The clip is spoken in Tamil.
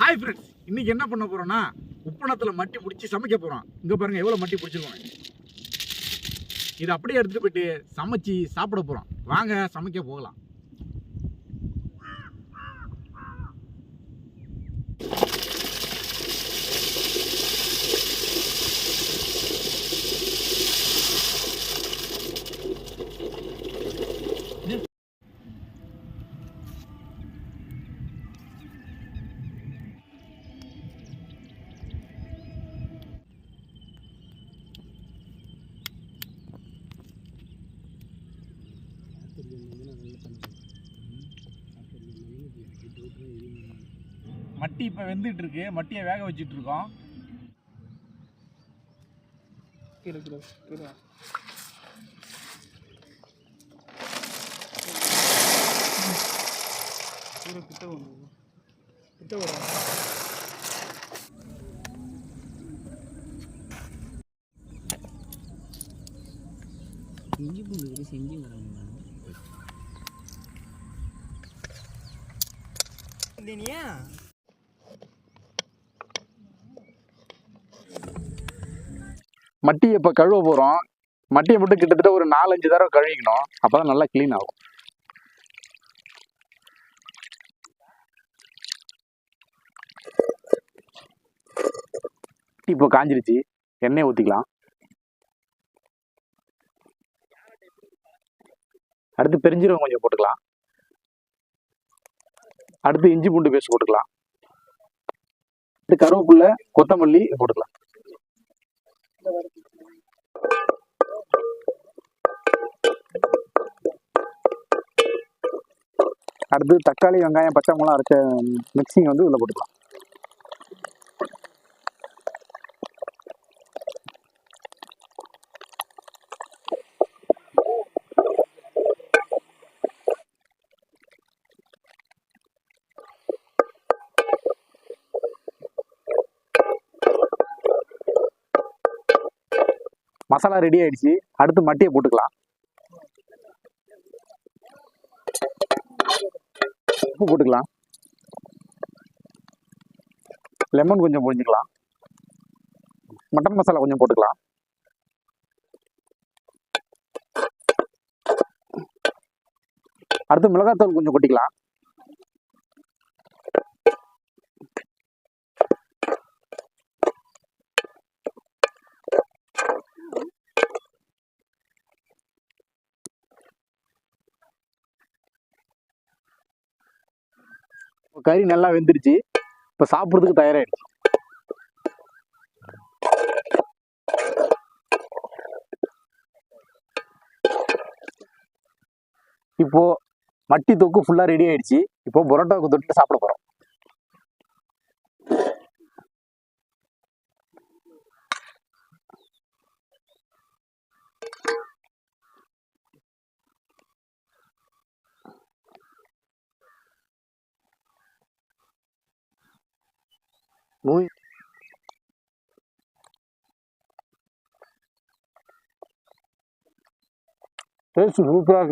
ஹாய் ஃப்ரெண்ட்ஸ் இன்றைக்கி என்ன பண்ண போகிறோன்னா உப்பனத்தில் மட்டி பிடிச்சி சமைக்க போகிறோம் இங்கே பாருங்கள் எவ்வளோ மட்டி பிடிச்சிருக்கோம். இதை அப்படியே எடுத்துகிட்டு போயிட்டு சமைச்சு சாப்பிட போகிறோம் வாங்க சமைக்க போகலாம். மட்டி இப்போ வெந்துட்டு இருக்கு. மட்டியை வேக வச்சுட்டு இருக்கோம். செஞ்சு பூண்டு செஞ்சு வராங்க மட்டியை இப்போ கழுவ போகிறோம் மட்டியை மட்டும் கிட்டத்தட்ட ஒரு நாலஞ்சு தடவை கழுவிக்கணும். அப்போ தான் நல்லா க்ளீன் ஆகும். இப்போ காஞ்சிருச்சு. எண்ணெய் ஊற்றிக்கலாம் அடுத்து பெருஞ்சீரகம் கொஞ்சம் போட்டுக்கலாம். அடுத்து இஞ்சி பூண்டு பேஸ்ட் போட்டுக்கலாம். அடுத்து கருவேப்பில்லை கொத்தமல்லி போட்டுக்கலாம். அடுத்து தக்காளி வெங்காயம் பச்சை மிளகா அரைச்ச மிக்சிங் வந்து இதில் போட்டுக்கலாம். மசாலா ரெடி ஆயிடுச்சு. அடுத்து மட்டியை போட்டுக்கலாம். உப்பு போட்டுக்கலாம். லெமன் கொஞ்சம் புழிஞ்சுக்கலாம். மட்டன் மசாலா கொஞ்சம் போட்டுக்கலாம். அடுத்து மிளகாத்தூள் கொஞ்சம் கொட்டிக்கலாம். இப்போ கறி நல்லா வெந்துருச்சு. இப்போ சாப்பிட்றதுக்கு தயாராகிடுச்சு இப்போ மட்டி தொக்கு ஃபுல்லாக ரெடி ஆகிடுச்சு இப்போ பரோட்டாவுக்கு தொட்டு சாப்பிட போகிறோம் Muito. Esse grupo é